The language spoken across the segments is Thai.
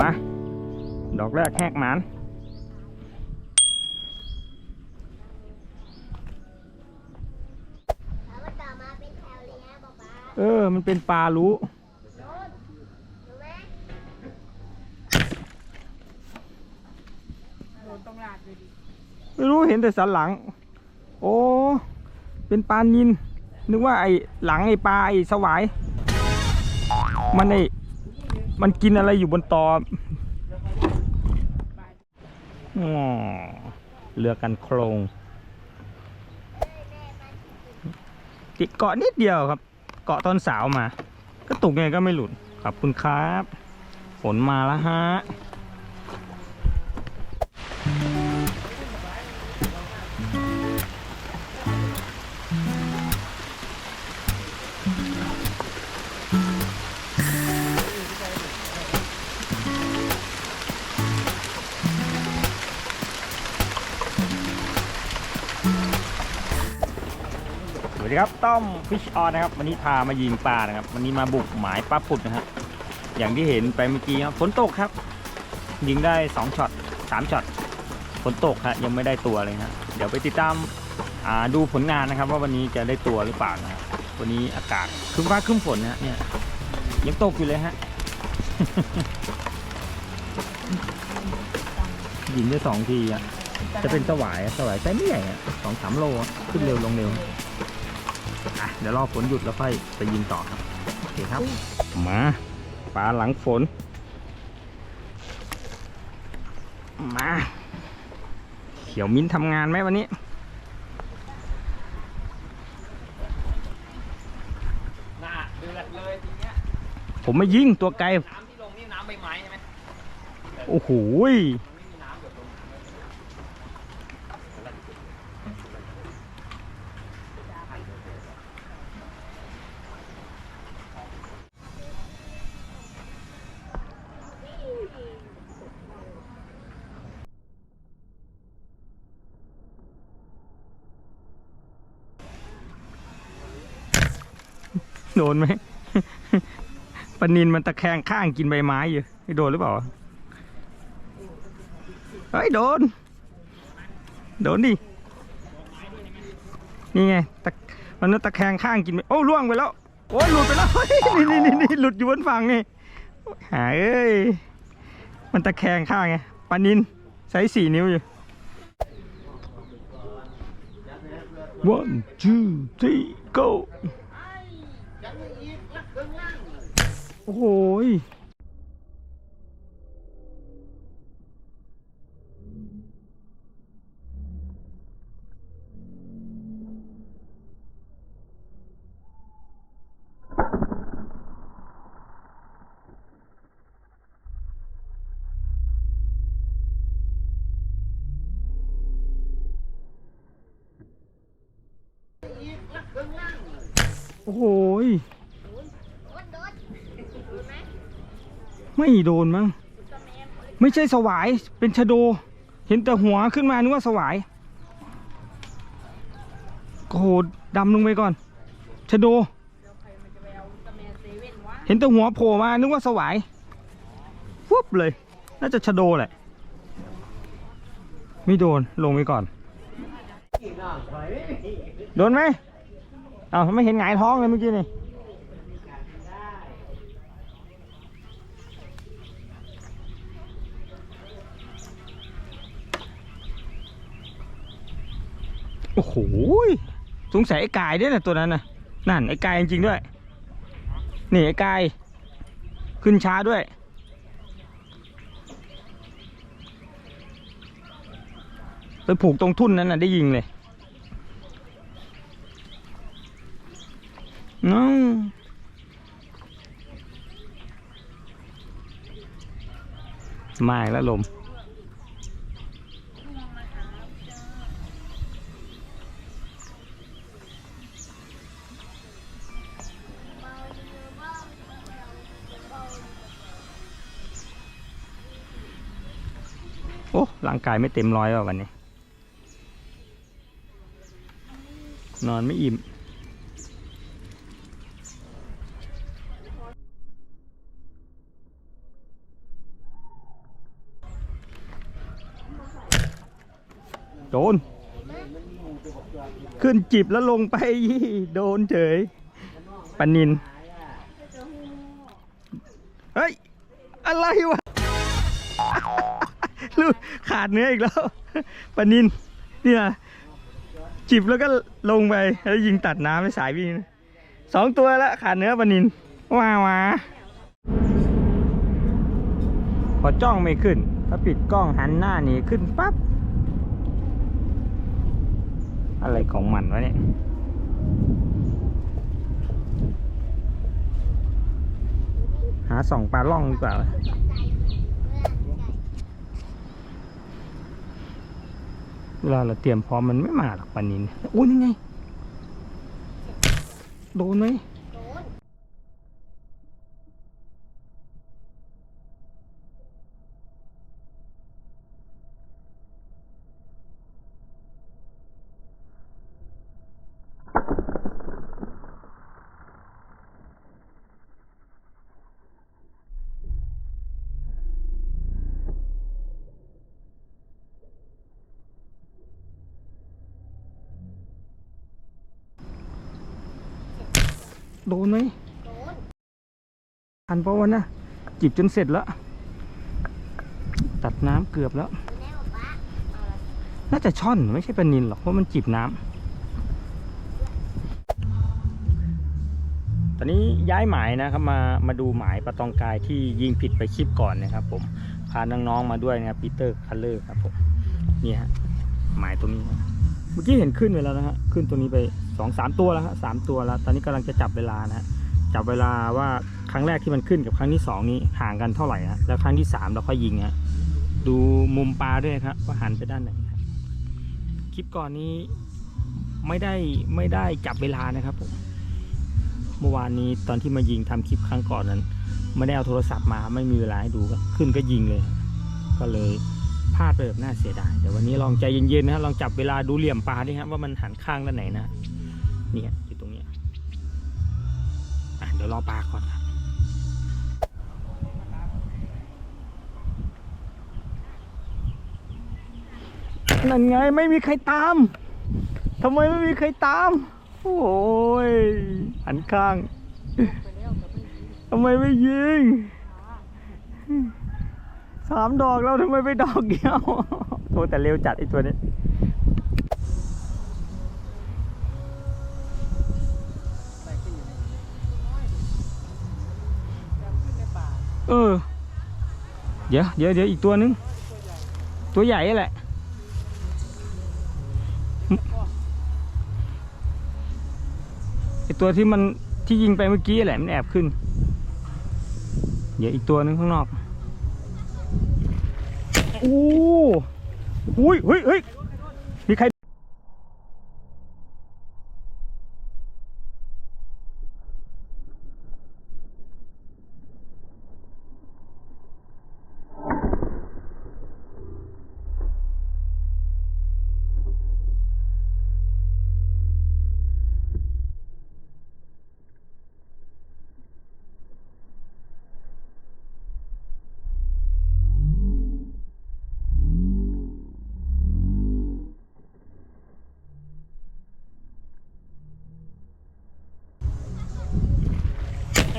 มา ดอกแรกแหกหมันแล้วมันต่อมาเป็นแถวเลยนะป๊าป๊าเออ มันเป็นปลารู้รู้ไหมโดนต้องลาดเลยดิไม่รู้เห็นแต่สันหลัง โอ้ เป็นปลานิน นึกว่าไอ้หลังไอ้ปลาไอ้สวาย มันไอ้ มันกินอะไรอยู่บนตออเรือกันโครงติดเกาะนิดเดียวครับ เกาะตอนสาวมา ก็ตกไงก็ไม่หลุดขอบคุณครับ ฝนมาแล้วฮะ สวัสดีครับต้อมฟิชออนนะครับวันนี้พามายิงปลานะครับวันนี้มาบุกหมายปลาปุดนะฮะอย่างที่เห็นไปเมื่อกี้ครับฝนตกครับ ยิงได้2ช็อต3ช็อตฝนตกครับยังไม่ได้ตัวเลยฮะเดี๋ยวไปติดตามาดูผลงานนะครับ ว่าวันนี้จะได้ตัวหรือเปล่านะวันนี้อากาศครึ้มฟ้าครึ้มฝนนะเนี่ยยังตกอยู่เลยฮะยิงได้สองทีอะจะเป็นสวายสวายไซส์ไม่ใหญ่อะสองสามโลขึ้นเร็วลงเร็ว อะเดี๋ยวรอฝนหยุดแล้วค่อยไปยิงต่อครับโอเคครับ มาปลาหลังฝน มาเขียวมิ้นทำงานไหมวันนี้หน้าเดือดเลยทีเนี้ยผมไม่ยิงตัวไกลน้ำที่ลงนี่น้ำใบไม้ใช่ไหมโอ้โหย มันไม่มีน้ำหยดลง โด นไหมปนินมันตะแคงข้างกินใบไม้อยู่โดนหรือเปล่าเฮ้ยโดน โดนดิ นี่ไงตะมันตะแคงข้างกินไโอ้ล่วงไปแล้ว โอ้ยหลุดไปแล้วเฮ้ยนี่นี่นี่นี่หลุดอยู่บนฝั่งนี่หายเอ้ย มันตะแคงข้างไงปานินใช้สี่นิ้วอยู่ one two three go โอ้โหยโอ้โหย โดนโดนรู้ไหม ไม่โดนมั้งไม่ใช่สวายเป็นชะโด เห็นแต่หัวขึ้นมานึกว่าสวายโอ้โหดำลงไปก่อนชะโด เห็นแต่หัวโผล่มานึกว่าสวายฟุบเลย น่าจะชะโดแหละ ไม่โดนลงไปก่อน โดนไหมอ้าวไม่เห็นหงายท้องเลยเมื่อกี้นี่ อ้โหสงสัยไอ้กายด้วยนะตัวนั้นนะนั่นไอ้กายจริงๆด้วย นี่ไอ้กาย ขึ้นช้าด้วย ไปผูกตรงทุ่นนั้นน่ะได้ยิงเลยน้องมาอีกแล้วลม ร่างกายไม่เต็มร้อยว่ะวันนี้ นอนไม่อิ่มโดน ขึ้นจิบแล้วลงไป โดนเฉยปนิน เฮ้ย อะไรวะ ขาดเนื้ออีกแล้วปลานินเนี่ยจิบแล้วก็ลงไปแล้วยิงตัดน้ำไปสายวิ่งนสองตัวแล้วขาดเนื้อปลานินว้าวาพอจ้องไม่ขึ้น ถ้าปิดกล้องหันหน้าหนีขึ้นปั๊บ อะไรของมันวะเนี่ยหาส่องปลาล่องดีกว่า เวลาเราเตรียมพร้อมมันไม่มาหรอกปลานินโอ้ยนี่ไง โดนไหม โดนไหมโดนทันเพราะวันนะจิบจนเสร็จแล้ว ตัดน้ำเกือบแล้ว น่าจะช่อนไม่ใช่ปลานินหรอกเพราะมันจิบน้ำตอนนี้ย้ายหมายนะครับมามาดูหมายปลาตองกายที่ยิงผิดไปคลิปก่อนนะครับ ผมพาน้องๆมาด้วยนะครับปีเตอร์คัลเลอร์ครับผมนี่ฮะหมายตรงนี้ เมื่อกี้เห็นขึ้นไปแล้วนะฮะขึ้นตัวนี้ไปสองสามตัวแล้วฮะสามตัวแล้ว ตอนนี้กำลังจะจับเวลานะฮะจับเวลาว่าครั้งแรกที่มันขึ้นกับครั้งที่สองนี้ห่างกันเท่าไหร่ฮะแล้วครั้งที่สามเราค่อยยิงฮะดูมุมปลาด้วยครับว่าหันไปด้านไหนครับคลิปก่อนนี้ไม่ได้ไม่ได้จับเวลานะครับผมเมื่อวานนี้ตอนที่มายิงทำคลิปครั้งก่อนนั้น ไม่ได้เอาโทรศัพท์มาไม่มีเวลาให้ดูก็ขึ้นก็ยิงเลย ก็เลย ลาดไปแบบน่าเสียดายแต่วันนี้ลองใจเย็นๆนะลองจับเวลาดูเหลี่ยมปลาดิครับว่ามันหันข้างด้านไหนนะเนี่ยอยู่ตรงเนี้ยเดี๋ยวรอปลาก่อนครับนั่นไงไม่มีใครตามทำไมไม่มีใครตาม โอ้ยหันข้างทำไมไม่ยิง สามดอกแล้วทำไมไม่ดอกเดียวโทแต่เร็วจัดไอตัวนี้เออ เดี๋ยวเดี๋ยวเดี๋ยวอีกตัวนึง ตัวใหญ่แหละ ไอตัวที่มันที่ยิงไปเมื่อกี้แหละมันแอบขึ้น เดี๋ยวอีกตัวนึงข้างนอก อ้หุ้ยเฮ้ยเฮ้ย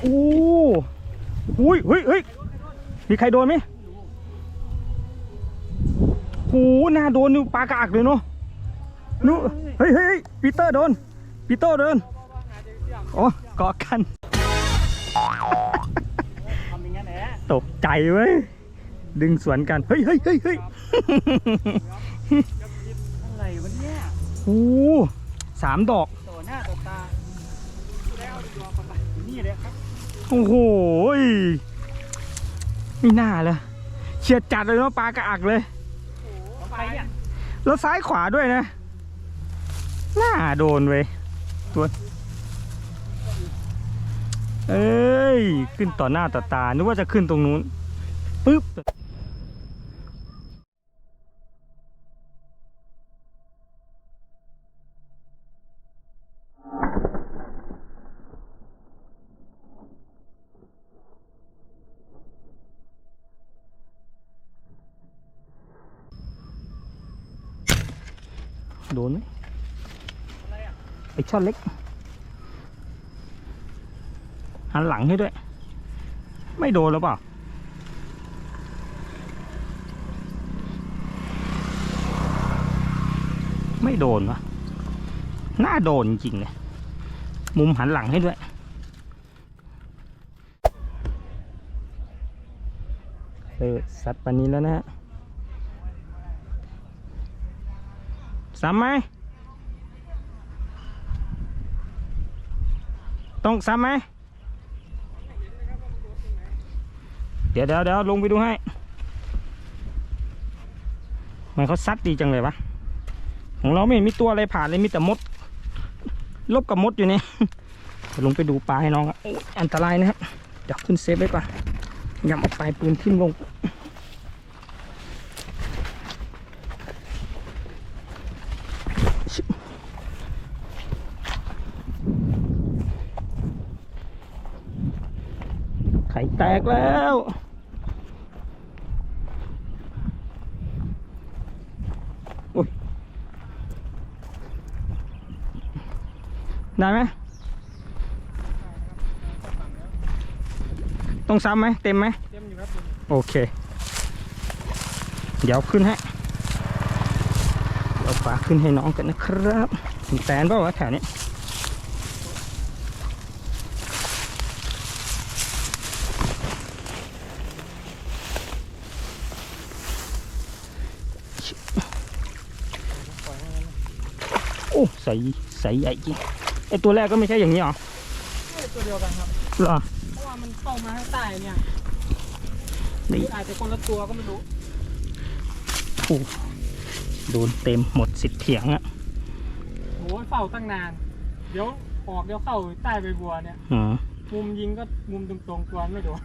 โอ้หุ้ยเฮ้ยเฮ้ยมีใครโดนไหมโหหน้าโดนนี่ปลากระอักเลยเนาะนู่เฮ้ยเฮ้ยเฮ้ยปีเตอร์โดนปีเตอร์โดนอ๋อเกาะกันทำอย่างนั้นแหละตกใจเว้ยดึงสวนกัน เฮ้ยเฮ้ยเฮ้ยเฮ้ยอะไรวะเนี่ยโอ้สามดอกต่อหน้าต่อตาแล้วดีกว่าคนไปนี่เลยครับ โอ้โหไม่น่าเลยเฉียดจัดเลยเนาะปลากระอักเลย ไปอะแล้วซ้ายขวาด้วยนะ น่าโดนเว้ยตัว เอ้ย ขึ้นต่อหน้าต่อตา นึกว่าจะขึ้นตรงนู้น ปึ๊บ โดนไหมไอช่อนเล็ก หันหลังให้ด้วย ไม่โดนหรือเปล่า ไม่โดนวะน่าโดนจริงเลย มุมหันหลังให้ด้วยเออสัตว์ปานนี้แล้วนะฮะ ซ้ำไหม ต้องซ้ำไหม เดี๋ยวเดี๋ยวเดี๋ยวลงไปดูให้ มันเขาซัดดีจังเลยวะ ของเราไม่เห็นมีตัวอะไรผ่านเลยมีแต่มด ลบกับมดอยู่เนี่ยลงไปดูปลาให้น้องอ,อันตรายนะครับ เดี๋ยวขึ้นเซฟไว้ก่อนยำเอาปลายปืนทิ่มลง ข่แตกแล้ว ได้ไหม ต้องซ้ำไหม เต็มไหม เต็มอยู่ครับ โอเค เดี๋ยวขึ้นให้เดี๋ยวฝาขึ้นให้น้องกันนะครับ มีแตนเปล่าวะแถวนี้ โอ้ใสใสใหญ่จริงไอตัวแรกก็ไม่ใช่อย่างนี้หรอเอ้ยตัวเดียวกันครับเหรอเพราะว่ามันเข้ามาข้างใต้เนี่ยนี่อาจจะคนละตัวก็ไม่รู้โอ้โดนเต็มหมดสิทธิ์เถียงอะโหเฝ้าตั้งนาน เดี๋ยวออกเดี๋ยวเข้าใต้ใบบัวเนี่ยอ๋อมุมยิงก็มุมตรงๆตัวไม่โดน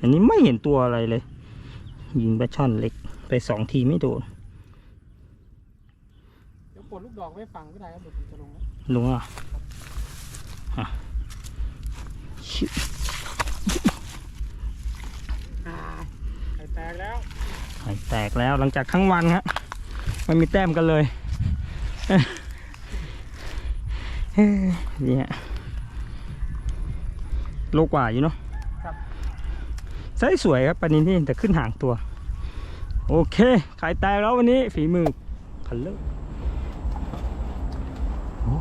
อันนี้ไม่เห็นตัวอะไรเลย ยิงปลาช่อนเล็กไปสองทีไม่โดนเดี๋ยวปลดลูกดอกไว้ฝังก็ได้ครับเดี๋ยวผมจะลงแล้วลุงอะอะชิอ่าไข่แตกแล้วไข่แตกแล้วหลังจากทั้งวันฮะไม่มีแต้มกันเลยเฮ้ยเนี่ยโลกว่าอยู่เนาะครับใส่สวยครับปลานินที่แต่ขึ้นห่างตัว โอเคไข่แตกแล้ววันนี้ฝีมือคันเลอร์โอ้ม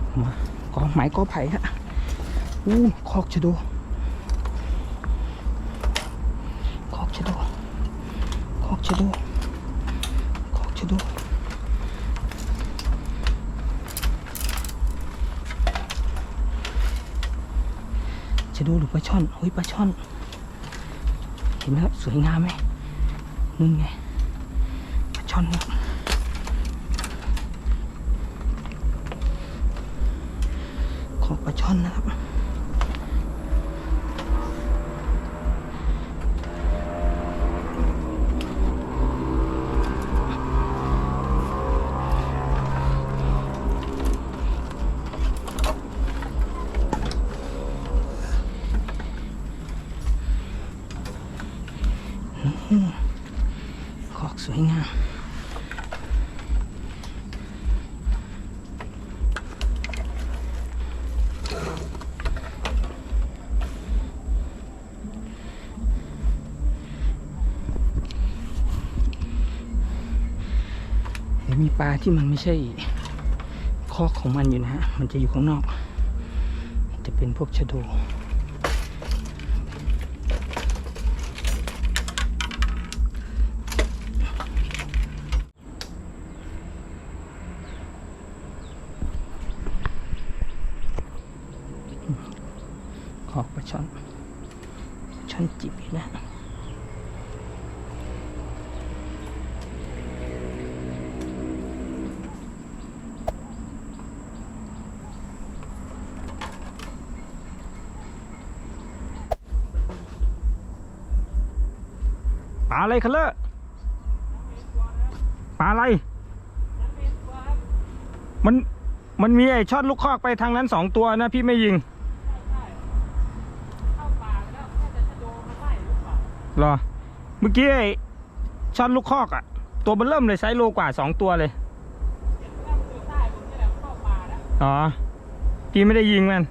า กองไม้กอไผ่ฮะอู้คอกชะโดคอกชะโดคอกชะโดคอกชะโดชะโดหรือปลาช่อนเฮ้ยปลาช่อน เห็นไหมครับสวยงามไหมนู่นไงปลาช่อนครับขอปลา ช่อนนะครับ ที่มันไม่ใช่คอกของมันอยู่นะฮะ มันจะอยู่ข้างนอก จะเป็นพวกชะโด ปลาอะไรคันเลอร์ปลาอะไร มัน มันมีไอ้ช่อนลูกคอกไปทางนั้นสองตัวนะพี่ไม่ยิงเข้าป่าแล้วน่จะชะโดมาไล่หรือเปล่าเหรอ เมื่อกี้ไอ้ช่อนลูกคอกอะ่ะตัวเบนเริ่มเลยไซส์โลกว่าสองตัวเลยเข้าป่าแล้วอ๋อ พี่ไม่ได้ยิงมัน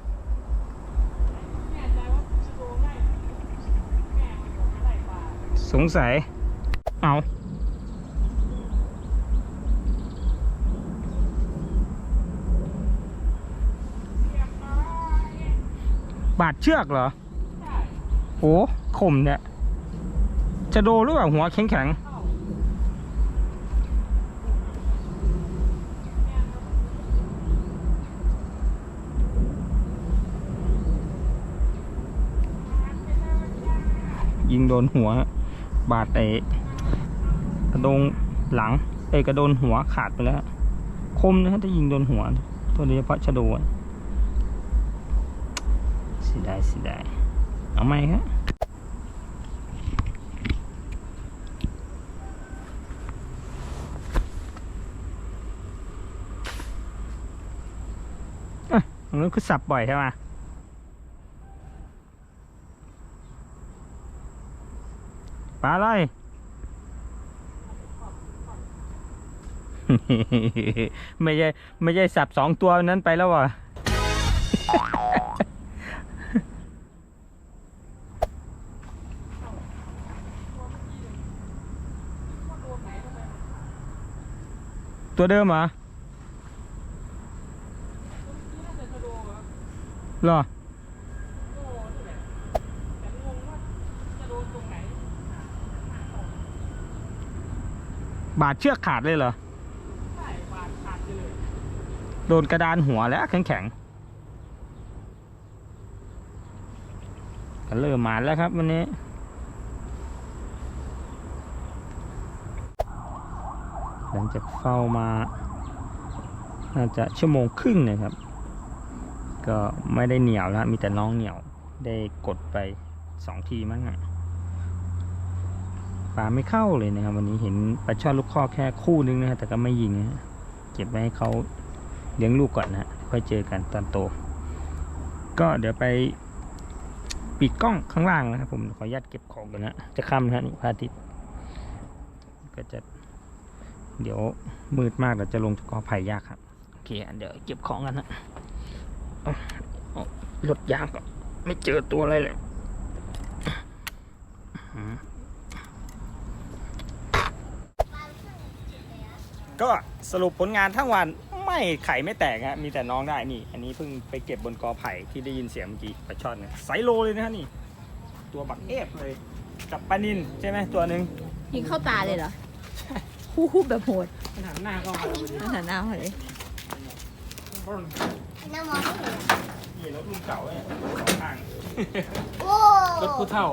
แน่ใจว่าจะโดนได้แม่มันคงไม่ได้ป่า สงสัย เอาบาดเชือกเหรอโอ้คมเนี่ย จะโดนหรือเปล่าหัวแข็งแข็งยิงโดนหัว บาดเตะกระโดงหลังเอกระโดนหัวขาดไปแล้ว คมนะฮะถ้ายิงโดนหัว ตัวโดยเฉพาะชะโดอะเสียดายสียดายเอาไหมครับอะตรงนั้นคือสับบ่อยใช่ไหม ปลาอะไร ไม่ใช่ไม่ใช่สับสองตัวนั้นไปแล้วว่ะตัวเดิมเหรอน่าจะเหรอ โดนนี่แหละแต่งงว่าจะโดนตรงไหน บาดเชือกขาดเลยเหรอใช่บาดขาดไปเลย โดนกระดานหัวแล้วแข็งแข็งเริ่มมาแล้วครับวันนี้หลังจากเฝ้ามาน่าจะชั่วโมงครึ่งนะครับ ก็ไม่ได้เหนียวแล้วมีแต่น้องเหนียวได้กดไปสองทีมั้งอะปลาไม่เข้าเลยนะครับ วันนี้เห็นปลาช่อนลูกข้อแค่คู่นึงนะฮะแต่ก็ไม่ยิงนะฮะเก็บไว้ให้เขาเลี้ยงลูกก่อนนะฮะค่อยเจอกันตอนโต ก็เดี๋ยวไปปิดกล้องข้างล่างนะครับ ผมขออนุญาตเก็บของก่อนนะจะค่ำนะนี่พระอาทิตย์ก็จะเดี๋ยวมืดมากเดี๋ยวจะลงจากอไผ่ยากครับโอเคอันเดี๋ยวเก็บของกันนะรถยางก็ไม่เจอตัวอะไรเลยอืม ก็สรุปผลงานทั้งวันไม่ไข่ไม่แตกฮะมีแต่น้องได้นี่ อันนี้เพิ่งไปเก็บบนกอไผ่ที่ได้ยินเสียงเมื่อกี้ปลาช่อนเนี่ยไซโลเลยนะฮะนี่ ตัวบักเอฟเลยกับปลานินใช่ไหมตัวหนึ่งยิงเข้าตาเลยเหรอฮู้ฮู้แบบโหดขนาดหน้าก็มาแล้วขนาดหน้าเขาเลยน้ำมองไม่เห็นนี่รถรุ่นเก่าเนี่ยสองข้างโอ้รถผู้เฒ่า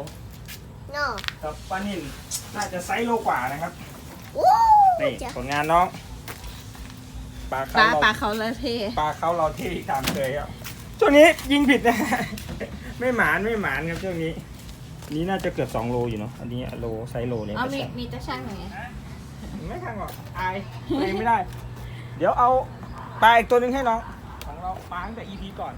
โน่กับปลานินน่าจะไซส์โลกว่านะครับ โอ้ นี่จ้ะผลงานน้องปลาปเขาลาเราปลาเขาละเท่ปลาเขาเราที่ตามเคยครับช่วงนี้ยิงผิดนะ ไม่หมานไม่หมานครับช่วงนี้ นี้น่าจะเกือบ2โลอยู่เนาะอันนี้โลไซส์โลเนี่ยเอาไม่มีใช่มีตะช่างไหมไม่ทันหรอกอายตัวเองไม่ได้ เดี๋ยวเอาปลาอีกตัวหนึ่งให้น้องของเราปลาตั้งแต่ EP ก่อน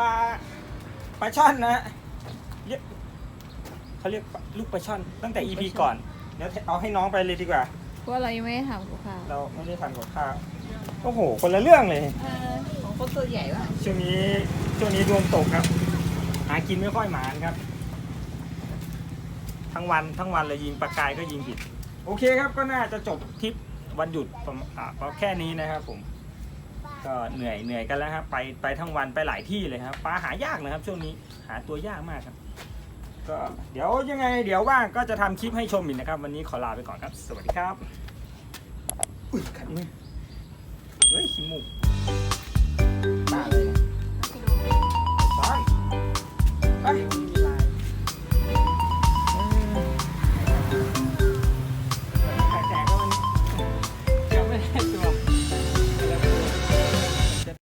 ปลาปลาช่อนนะเรียกเขาเรียกปลาลูกปลาช่อน ตั้งแต่ EP ก่อนเดี๋ยวเอาให้น้องไปเลยดีกว่า เพราะว่าเรายังไม่ได้ทำกับข้าวเราไม่ได้ทำกับข้าวโอ้โห คนละเรื่องเลย เออของคนตัวใหญ่ว่ะช่วงนี้ช่วงนี้ดวงตกครับ หากินไม่ค่อยหมานครับ ทั้งวันทั้งวันเลยยิงปลากายก็ยิงผิด โอเคครับก็น่าจะจบทริปวันหยุดประมาณอ่าก็แค่นี้นะครับผม ก็เหนื่อยเหนื่อยกันแล้วครับไปไปทั้งวันไปหลายที่เลยครับปลาหายากนะครับ ช่วงนี้หาตัวยากมากครับ ก็เดี๋ยวยังไง เดี๋ยวว่างก็จะทำคลิปให้ชมอีกนะครับ วันนี้ขอลาไปก่อนครับ สวัสดีครับอุ้ยขัดมือเฮ้ยขี้มูก